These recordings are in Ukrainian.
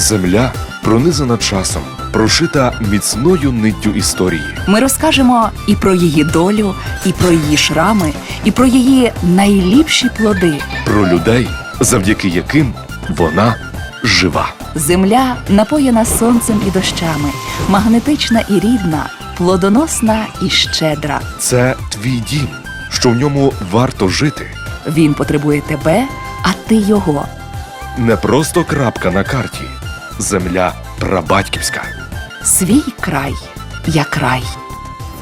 Земля пронизана часом, прошита міцною ниттю історії. Ми розкажемо і про її долю, і про її шрами, і про її найліпші плоди. Про людей, завдяки яким вона жива. Земля напоєна сонцем і дощами, магнетична і рідна, плодоносна і щедра. Це твій дім, що в ньому варто жити. Він потребує тебе, а ти його. Не просто крапка на карті. Земля прабатьківська. Свій край як рай.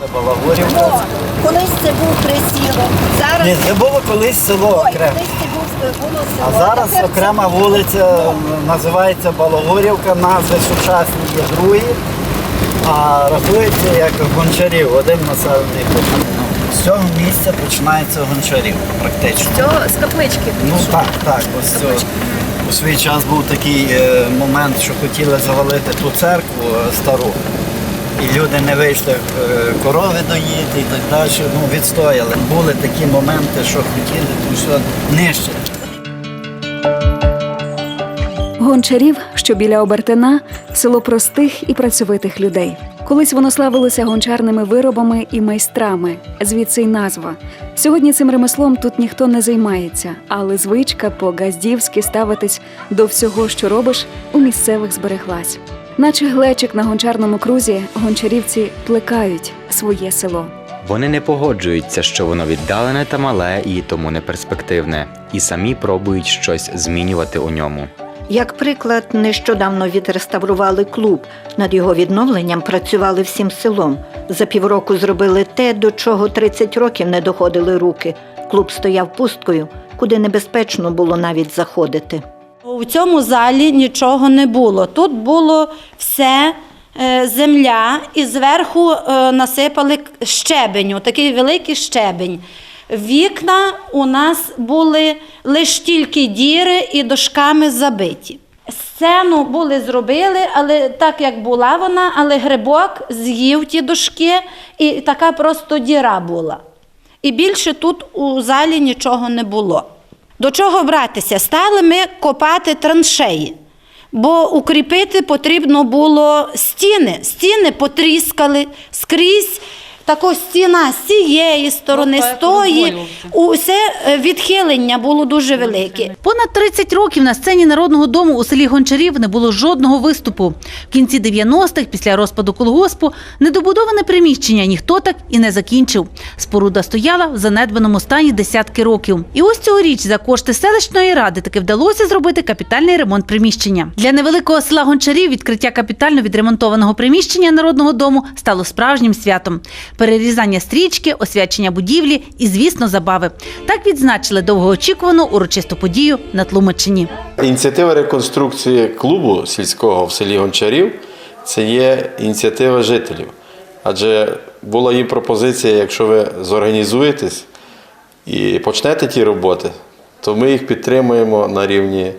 Це Балагорівка. Колись це був присілок. Зараз Ні, це було колись село Ой, окреме. колись це був було село. А зараз тепер це окрема вулиця називається Балагорівка, назви сучасні є другі, а рахується як Гончарів, один населений пункт. З цього місця починається Гончарів, практично. Цього з каплички. Ну так, так, ось цього. У свій час був такий е, момент, що хотіли завалити ту церкву е, стару. І люди не вийшли е, корови доїти і так далі. Ну, відстояли. Були такі моменти, що хотіли то все нищити. Гончарів, що біля Обертина, село простих і працьовитих людей. Колись воно славилося гончарними виробами і майстрами, звідси й назва. Сьогодні цим ремеслом тут ніхто не займається, але звичка по-газдівськи ставитись до всього, що робиш, у місцевих збереглась. Наче глечик на гончарному крузі, гончарівці плекають своє село. Вони не погоджуються, що воно віддалене та мале і тому неперспективне, і самі пробують щось змінювати у ньому. Як приклад, нещодавно відреставрували клуб. Над його відновленням працювали всім селом. За півроку зробили те, до чого 30 років не доходили руки. Клуб стояв пусткою, куди небезпечно було навіть заходити. У цьому залі нічого не було. Тут було все е, земля, і зверху е, насипали щебеню, такий великий щебень. Вікна у нас були лише тільки діри і дошками забиті. Сцену були зробили, але так як була вона, але грибок з'їв ті дошки, і така просто діра була. І більше тут у залі нічого не було. До чого братися? Стали ми копати траншеї, бо укріпити потрібно було стіни. Стіни потріскали скрізь. Тако стіна з цієї сторони, з тої, усе е, відхилення було дуже велике. Понад 30 років на сцені народного дому у селі Гончарів не було жодного виступу. В кінці 90-х, після розпаду колгоспу, недобудоване приміщення ніхто так і не закінчив. Споруда стояла в занедбаному стані десятки років. І ось цьогоріч за кошти селищної ради таки вдалося зробити капітальний ремонт приміщення. Для невеликого села Гончарів відкриття капітально відремонтованого приміщення народного дому стало справжнім святом. Перерізання стрічки, освячення будівлі і, звісно, забави. Так відзначили довгоочікувану урочисту подію на Тлумачині. Ініціатива реконструкції клубу сільського в селі Гончарів це є ініціатива жителів. Адже була їм пропозиція, якщо ви зорганізуєтесь і почнете ті роботи, то ми їх підтримуємо на рівні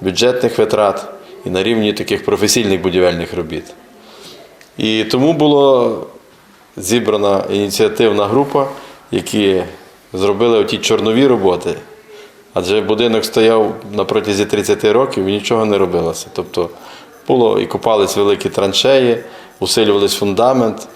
бюджетних витрат і на рівні таких професійних будівельних робіт. І тому була зібрана ініціативна група, які зробили оті чорнові роботи. Адже будинок стояв на протязі 30 років і нічого не робилося. Тобто було і копались великі траншеї, усилювались фундамент.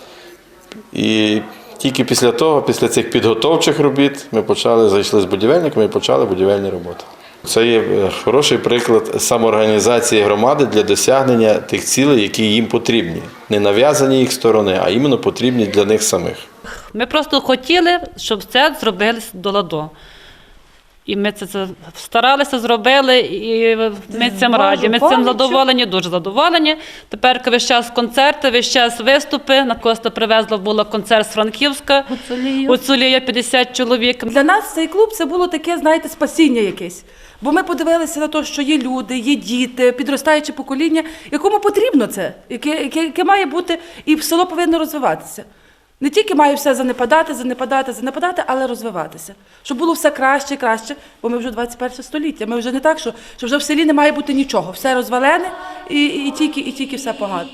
І тільки після того, після цих підготовчих робіт, ми почали, зайшли з будівельниками і почали будівельні роботи. Це є е, хороший приклад самоорганізації громади для досягнення тих цілей, які їм потрібні. Не нав'язані їх сторони, а іменно потрібні для них самих. Ми просто хотіли, щоб це зробили до ладу. І ми це, старалися, зробили, і ми цим раді. Ми цим задоволені, дуже задоволені. Тепер весь час концерти, весь час виступи. На Коста привезла було концерт з Франківська. Гуцулія 50 чоловік. Для нас цей клуб це було таке, знаєте, спасіння якесь. Бо ми подивилися на те, що є люди, є діти, підростаюче покоління, якому потрібно це, яке, яке, яке має бути, і село повинно розвиватися. Не тільки має все занепадати, занепадати, занепадати, але розвиватися. Щоб було все краще, краще, бо ми вже 21 століття. Ми вже не так, що, що вже в селі не має бути нічого. Все розвалене і, і, тільки, і тільки все погано.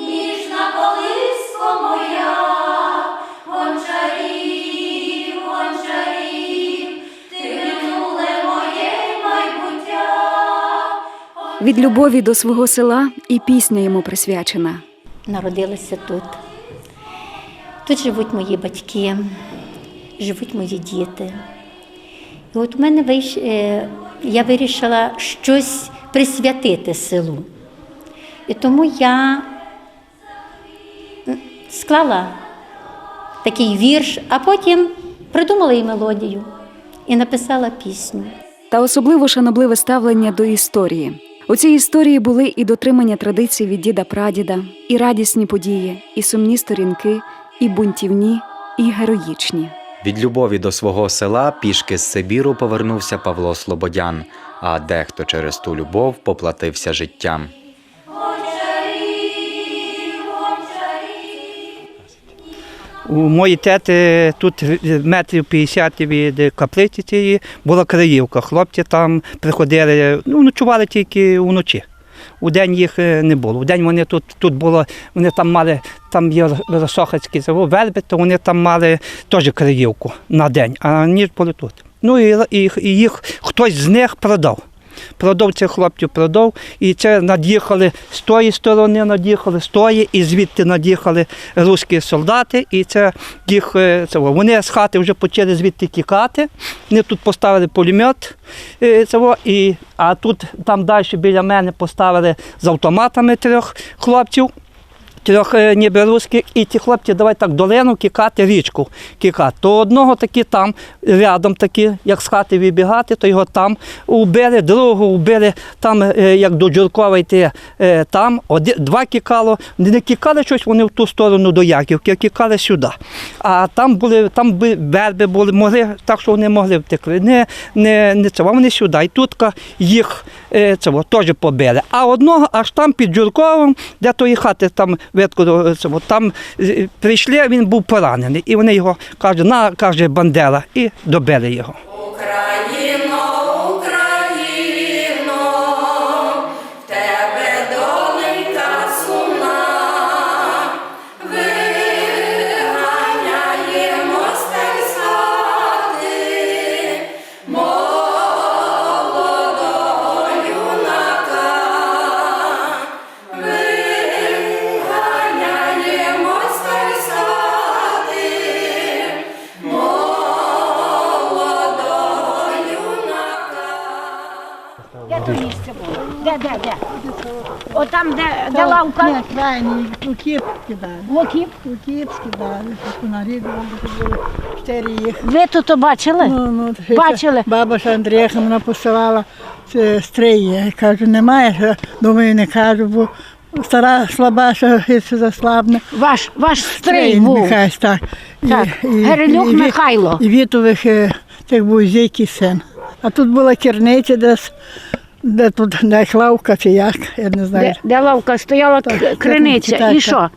Ніжна колиско моя, гончарів, Від любові до свого села і пісня йому присвячена. Народилася тут. Тут живуть мої батьки, живуть мої діти. І от у мене вийш... е, я вирішила щось присвятити селу. І тому я склала такий вірш, а потім придумала і мелодію і написала пісню. Та особливо шанобливе ставлення до історії. У цій історії були і дотримання традицій від діда прадіда, і радісні події, і сумні сторінки, і бунтівні, і героїчні. Від любові до свого села пішки з Сибіру повернувся Павло Слободян, а дехто через ту любов поплатився життям. У моїй тети тут метрів 50 від каплиці цієї була краївка. Хлопці там приходили, ну, ночували тільки вночі. У день їх е, не було. У день вони тут, тут було, вони там мали, там є Росохацький завод, Вербит, то вони там мали теж краївку на день, а ніж були тут. Ну і, і, і їх хтось з них продав. Продав цих хлопців, продав, і це над'їхали з тої сторони, над'їхали з тої, і звідти над'їхали русські солдати, і це їх е, це, вони з хати вже почали звідти тікати. Вони тут поставили пулемет, е, це, і, а тут там далі біля мене поставили з автоматами трьох хлопців. Трьох е, ніби русських, і ті хлопці давай так долину кікати, річку кікати. То одного таки там, рядом такі, як з хати вибігати, то його там убили, другого убили, там, е, як до Джуркова йти, е, там оди, два кікало. Не кікали щось вони в ту сторону до Яківки, а кікали сюди. А там були, там би- верби були, могли, так що вони могли втекли. Не, не, не це, вони сюди. І тут їх це, теж побили. А одного аж там під Джурковим, де тої хати там видко, е, там прийшли, прийшли, він був поранений. І вони його кажуть, на, каже Бандера, і добили його. Де Де, де, де? Отам, де, де лавка? Ні, крайні, у кіп кидали. В окіп? У кіп скидали, нарідували, було чотири їх. Ви тут бачили? Ну, ну, Бачили? Баба ж Андріяха мене посилала це стрії. Я кажу, немає, думаю, не кажу, бо стара слаба, що гірше заслабне. Ваш, ваш Стрій був. Михайло, так. Так, Герелюк Ві- Михайло. І Вітових е, тих був зійкий син. А тут була керниця десь, де тут де лавка чи як, я не знаю. Де, де лавка стояла Так, криниця. так, І що?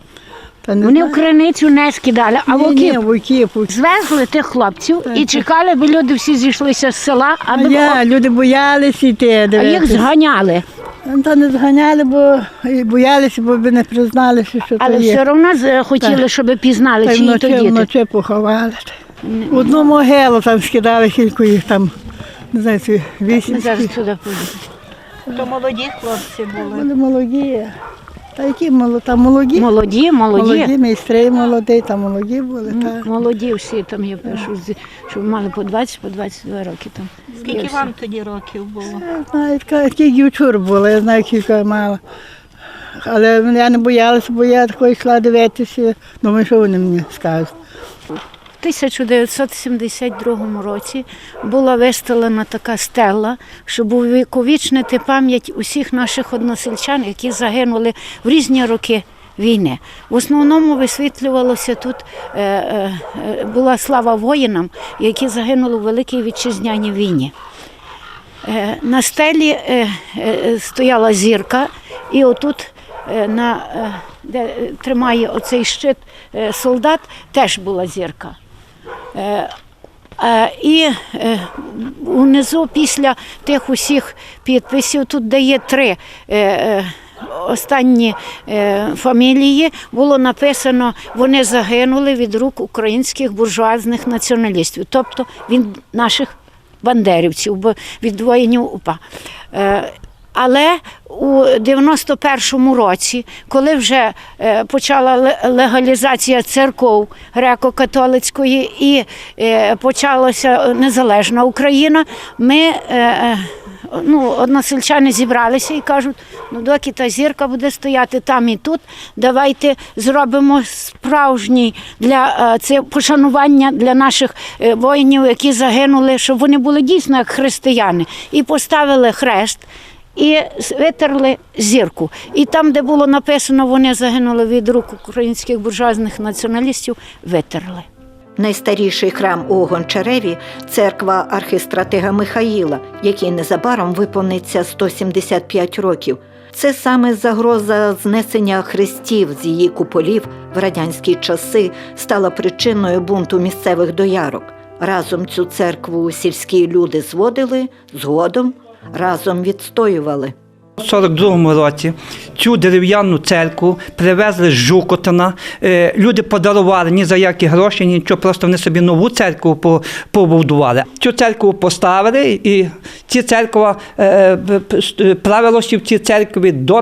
Та не Вони знаю. в криницю не скидали, а Ні, ні, в окіп. звезли тих хлопців і чекали, бо люди всі зійшлися з села, А аби я, люди боялися йти, а їх дивитись. зганяли. Та не зганяли, бо і боялися, бо би не признали, що Але то є. все одно з- хотіли, Так. щоб пізнали, Та й чиї то вночі, діти. вночі поховали. Одну могилу там скидали кілька їх там, не знаю, ці Ми вісім. зараз туди підемо. То молоді хлопці були. Були молоді. Та які молоді? Та молоді. Молоді, молоді. Молоді, майстри молоді, та молоді були. Так. Молоді всі там я пишу, з- що мали по 20, по 22 роки там. Скільки вам тоді років було? Я знаю, така- які дівчур було, я знаю, кілька я мала. Але я не боялася, бо я такою йшла дивитися. Думаю, що вони мені скажуть. У 1972 році була виставлена така стела, щоб увіковічнити пам'ять усіх наших односельчан, які загинули в різні роки війни. В основному висвітлювалося тут е, е, е, була слава воїнам, які загинули у Великій Вітчизняній війні. Е, На стелі е, е, стояла зірка, і отут, е, на, е, де тримає оцей щит е, солдат, теж була зірка. Е, е, І е, унизу після тих усіх підписів тут дає три. е, е, Останні е, фамілії було написано, вони загинули від рук українських буржуазних націоналістів, тобто від наших бандерівців, від воїнів УПА. Але у 91-му році, коли вже е, почала легалізація церков греко-католицької і е, почалася незалежна Україна, ми е, ну, односельчани зібралися і кажуть, ну доки та зірка буде стояти там і тут, давайте зробимо справжній для це пошанування для наших воїнів, які загинули, щоб вони були дійсно як християни, і поставили хрест. І витерли зірку. І там, де було написано, вони загинули від рук українських буржуазних націоналістів, витерли. Найстаріший храм у Гончареві церква архистратига Михаїла, який незабаром виповниться 175 років. Це саме загроза знесення хрестів з її куполів в радянські часи стала причиною бунту місцевих доярок. Разом цю церкву сільські люди зводили, згодом разом відстоювали. У 42-му році цю дерев'яну церкву привезли з Жукотина. Е, Люди подарували ні за які гроші, нічого, просто вони собі нову церкву побудували. Цю церкву поставили, і ці церква е, п- ст- правилося в цій церкві до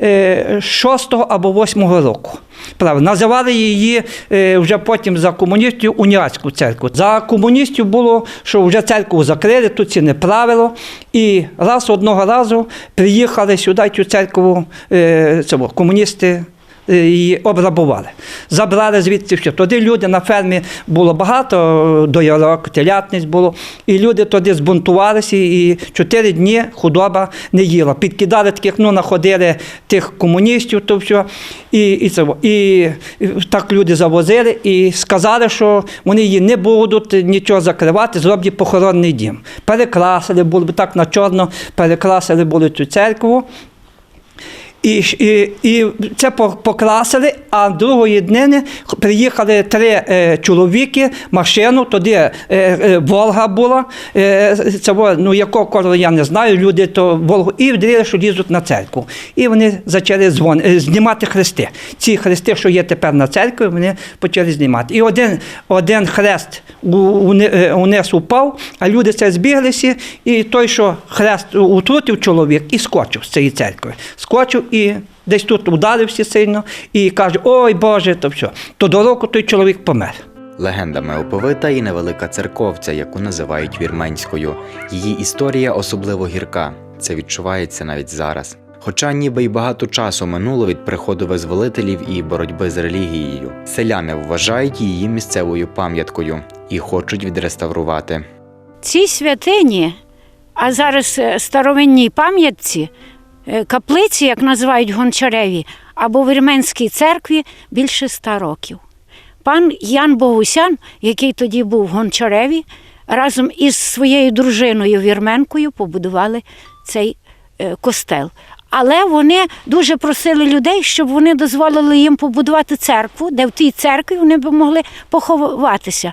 56-го або 8-го року. Правда, називали її е, вже потім за комуністів уніатську церкву. За комуністів було, що вже церкву закрили, тут це не правило. І раз одного разу приїхали сюди цю церкву е, комуністи. Е, Її обрабували. Забрали звідси все. Тоді люди на фермі було багато, доярок, телятниць було. І люди тоді збунтувалися, і чотири дні худоба не їла. Підкидали таких, ну, находили тих комуністів, то все. І, і, це, і так люди завозили і сказали, що вони її не будуть нічого закривати, зроблять похоронний дім. Перекрасили, було так на чорно, перекрасили були цю церкву. І, і, і це по- покрасили, а другої днини приїхали три е, чоловіки, машину, тоді е, е, Волга була, це, ну, якого кольору я не знаю, люди то Волгу, і вдали, що лізуть на церкву. І вони почали дзвон, знімати хрести. Ці хрести, що є тепер на церкві, вони почали знімати. І один, один хрест у- уни- униз упав, а люди це збіглися, і той, що хрест утрутив чоловік, і скочив з цієї церкви. Скочив і десь тут ударився сильно, і каже: Ой Боже, то все. То до року той чоловік помер. Легендами оповита і невелика церковця, яку називають вірменською. Її історія особливо гірка. Це відчувається навіть зараз. Хоча ніби й багато часу минуло від приходу визволителів і боротьби з релігією, селяни вважають її місцевою пам'яткою і хочуть відреставрувати. Цій святині, а зараз е, старовинній пам'ятці, каплиці, як називають Гончареві, або в Вірменській церкві більше ста років. Пан Ян Богусян, який тоді був в Гончареві, разом із своєю дружиною Вірменкою побудували цей е, костел. Але вони дуже просили людей, щоб вони дозволили їм побудувати церкву, де в тій церкві вони б могли поховатися.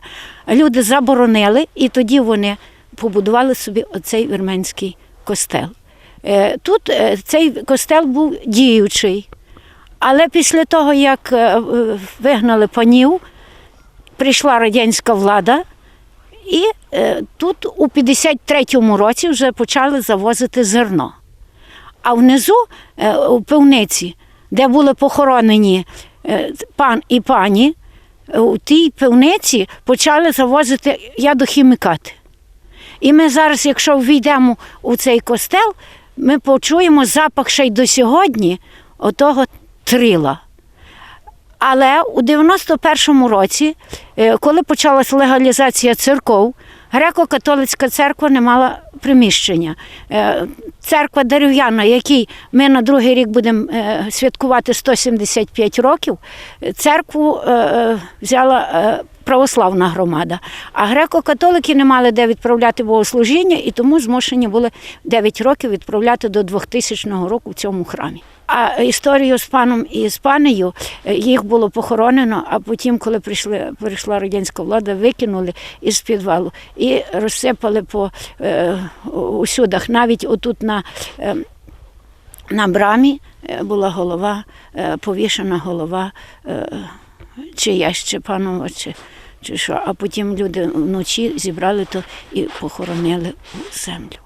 Люди заборонили, і тоді вони побудували собі оцей вірменський костел. Е, Тут е, цей костел був діючий. Але після того, як е, вигнали панів, прийшла радянська влада, і тут у 53-му році вже почали завозити зерно. А внизу, у пивниці, де були похоронені пан і пані, у тій пивниці почали завозити ядохімікати. І ми зараз, якщо ввійдемо у цей костел, ми почуємо запах ще й до сьогодні отого трила. Але у 91-му році, е, коли почалася легалізація церков, греко-католицька церква не мала приміщення. Е, Церква дерев'яна, якій ми на другий рік будемо е, святкувати 175 років, церкву взяла православна громада. А греко-католики не мали де відправляти богослужіння, і тому змушені були 9 років відправляти до 2000 року в цьому храмі. А історію з паном і з панею е, їх було похоронено, а потім, коли прийшли, прийшла радянська влада, викинули із підвалу і розсипали по е, усюдах. Навіть отут на, е, на брамі е, була голова, е, повішена голова е, чи панова, чи, чи що. А потім люди вночі зібрали то і похоронили у землю.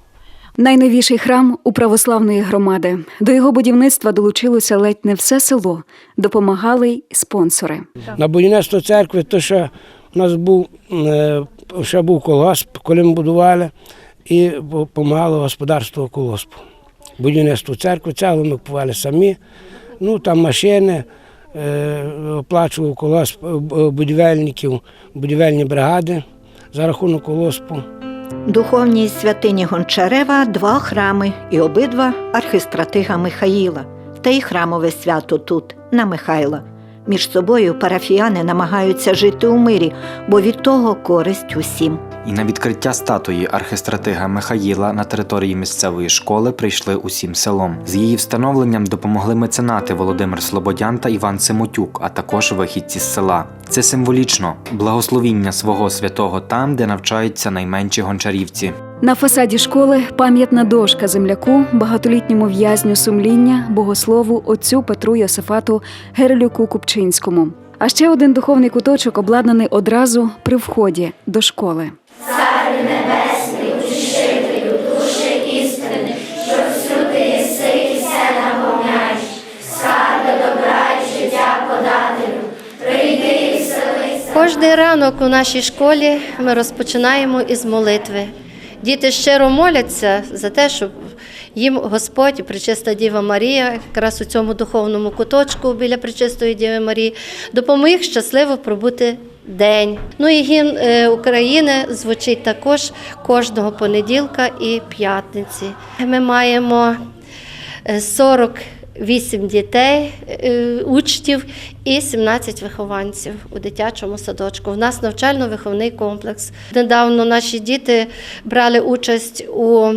Найновіший храм у православної громади. До його будівництва долучилося ледь не все село. Допомагали й спонсори. На будівництво церкви, то що у нас був е, ще був колгосп, коли ми будували, і допомагало господарство колгоспу. Будівництво церкви, цеглу ми купували самі. Ну там машини, оплачував колгосп е, будівельників, будівельні бригади за рахунок колоспу. Духовній святині Гончарева два храми і обидва архистратига Михаїла. Та й храмове свято тут, на Михайла. Між собою парафіяни намагаються жити у мирі, бо від того користь усім. І на відкриття статуї архистратига Михаїла на території місцевої школи прийшли усім селом. З її встановленням допомогли меценати Володимир Слободян та Іван Симотюк, а також вихідці з села. Це символічно благословіння свого святого там, де навчаються найменші гончарівці. На фасаді школи пам'ятна дошка земляку, багатолітньому в'язню сумління, богослову отцю Петру Йосифату Герелюку Купчинському. А ще один духовний куточок обладнаний одразу при вході до школи. Кожний ранок у нашій школі ми розпочинаємо із молитви. Діти щиро моляться за те, щоб їм Господь, Пречиста Діва Марія, якраз у цьому духовному куточку біля Пречистої Діви Марії, допоміг щасливо пробути день. Ну і гімн е, України звучить також кожного понеділка і п'ятниці. Ми маємо е, 40 8 дітей, е, учнів і 17 вихованців у дитячому садочку. У нас навчально-виховний комплекс. Недавно наші діти брали участь у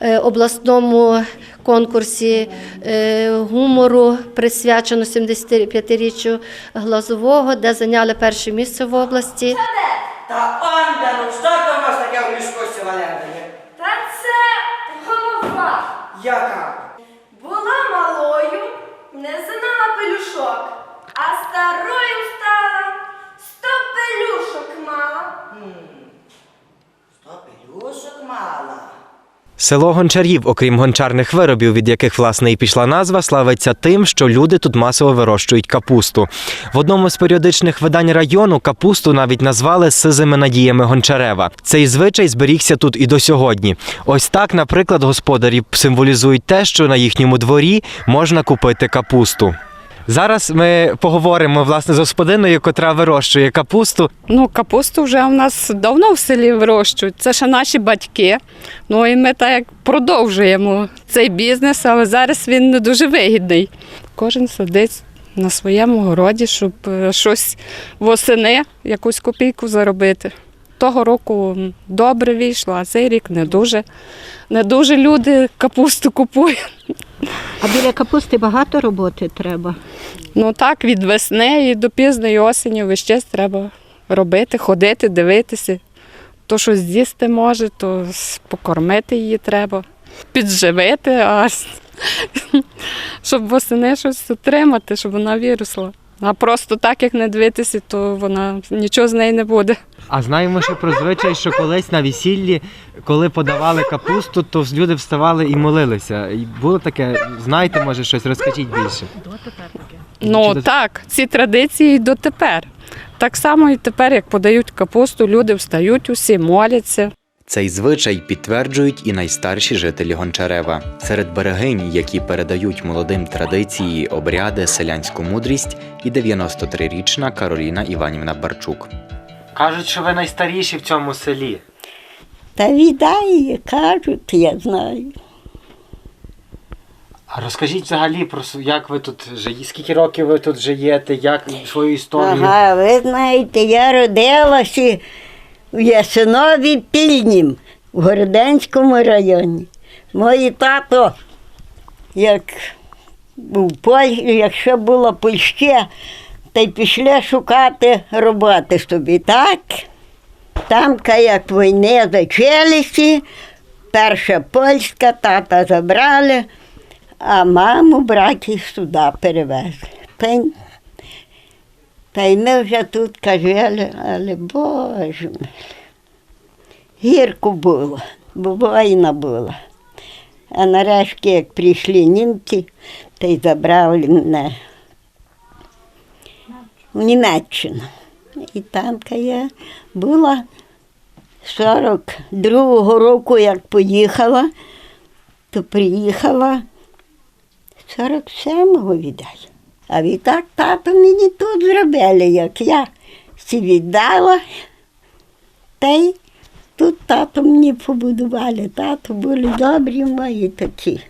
е, обласному конкурсі е, гумору, присвячено 75-річчю Глазового, де зайняли перше місце в області. Та Андеру, що там у вас таке Село Гончарів, окрім гончарних виробів, від яких власне і пішла назва, славиться тим, що люди тут масово вирощують капусту. В одному з періодичних видань району капусту навіть назвали сизими надіями Гончарева. Цей звичай зберігся тут і до сьогодні. Ось так, наприклад, господарі символізують те, що на їхньому дворі можна купити капусту. Зараз ми поговоримо власне з господиною, котра вирощує капусту. Ну, капусту вже у нас давно в селі вирощують. Це ще наші батьки. Ну і ми так продовжуємо цей бізнес, але зараз він не дуже вигідний. Кожен сидить на своєму городі, щоб е, щось восени, якусь копійку заробити. Того року добре вийшло, а цей рік не дуже. Не дуже люди капусту купують. А біля капусти багато роботи треба. Ну так, від весни і до пізної осені весь час треба робити, ходити, дивитися. То щось з'їсти може, то покормити її треба, підживити, а щоб восени щось отримати, щоб вона виросла. А просто так, як не дивитися, то вона нічого з неї не буде. А знаємо ще про звичай, що колись на весіллі, коли подавали капусту, то люди вставали і молилися. І було таке, знаєте, може щось, розкажіть більше. Ну Чи до- так, ці традиції й дотепер. Так само і тепер, як подають капусту, люди встають усі, моляться. Цей звичай підтверджують і найстарші жителі Гончарева. Серед берегинь, які передають молодим традиції, обряди, селянську мудрість, і 93-річна Кароліна Іванівна Барчук. Кажуть, що ви найстаріші в цьому селі. Та віддає, кажуть, я знаю. А розкажіть взагалі про як ви тут живете, скільки років ви тут живете, як свою історію. Ага, ви знаєте, я родилася в Ясинові Пільнім, в Городенському районі. Мої тато, як був Поль, якщо було Польще, та й пішли шукати роботи собі, так? Там, як війни зачалися, перша польська, тата забрали, а маму братів сюди перевезли. Та й ми вже тут кажели, але Боже мій, гірко було, бо війна була. А нарешті, як прийшли німці, та й забрали мене в Німеччину. І там я була 42-го року, як поїхала, то приїхала 47-го віддаю. А відтак тато мені тут зробили, як я всі віддала. Та й тут тато мені побудували. Тато були добрі мої такі.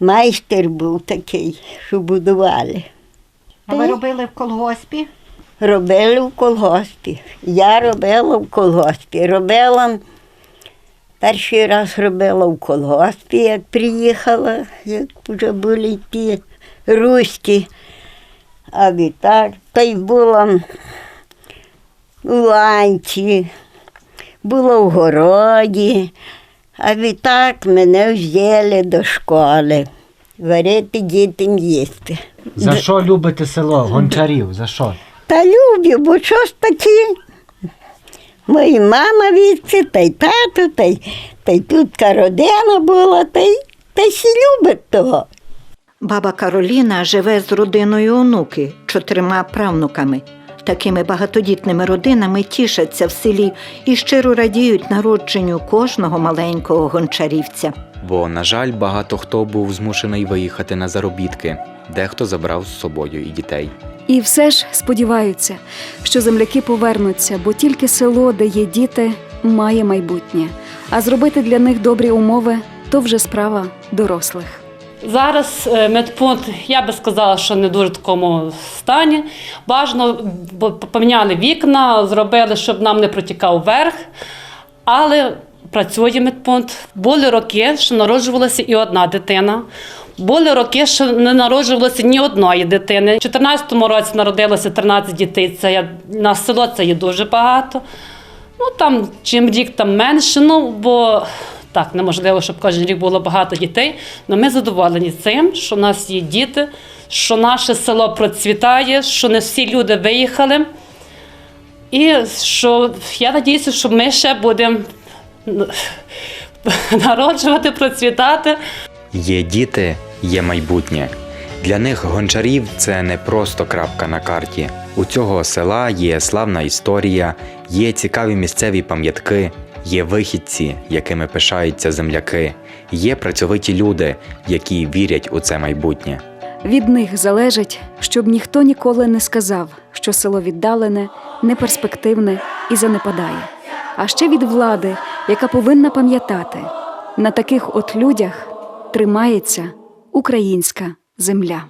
Майстер був такий, що будували. А ви робили в колгоспі? Робили в колгоспі. Я робила в колгоспі. Робила перший раз робила в колгоспі, як приїхала, як вже були ті руські. А відтак, та й була у ланці, була в городі, а відтак мене взяли до школи. Варити дітям їсти. За що любите село? Гончарів? За що? Та люблю, бо що ж такі? Моя мама відси, та й тато, та й, та й тут родина була, та й, та й всі люблять того. Баба Кароліна живе з родиною онуки, чотирма правнуками. Такими багатодітними родинами тішаться в селі і щиро радіють народженню кожного маленького гончарівця. Бо, на жаль, багато хто був змушений виїхати на заробітки, дехто забрав з собою і дітей. І все ж сподіваються, що земляки повернуться, бо тільки село, де є діти, має майбутнє. А зробити для них добрі умови то вже справа дорослих. Зараз е, медпункт, я би сказала, що не дуже такому стані. Бажано, поміняли вікна, зробили, щоб нам не протікав верх. Але працює медпункт. Були роки, що народжувалася і одна дитина. Були роки, що не народжувалося ні одної дитини. У 2014 році народилося 13 дітей. Це є, на село це є дуже багато. Ну там чим рік там менше, ну бо так неможливо, щоб кожен рік було багато дітей. Але ми задоволені цим, що в нас є діти, що наше село процвітає, що не всі люди виїхали. І що я надіюся, що ми ще будемо народжувати, процвітати. Є діти, є майбутнє. Для них гончарів це не просто крапка на карті. У цього села є славна історія, є цікаві місцеві пам'ятки, є вихідці, якими пишаються земляки, є працьовиті люди, які вірять у це майбутнє. Від них залежить, щоб ніхто ніколи не сказав, що село віддалене, неперспективне і занепадає. А ще від влади, яка повинна пам'ятати, на таких от людях тримається українська земля.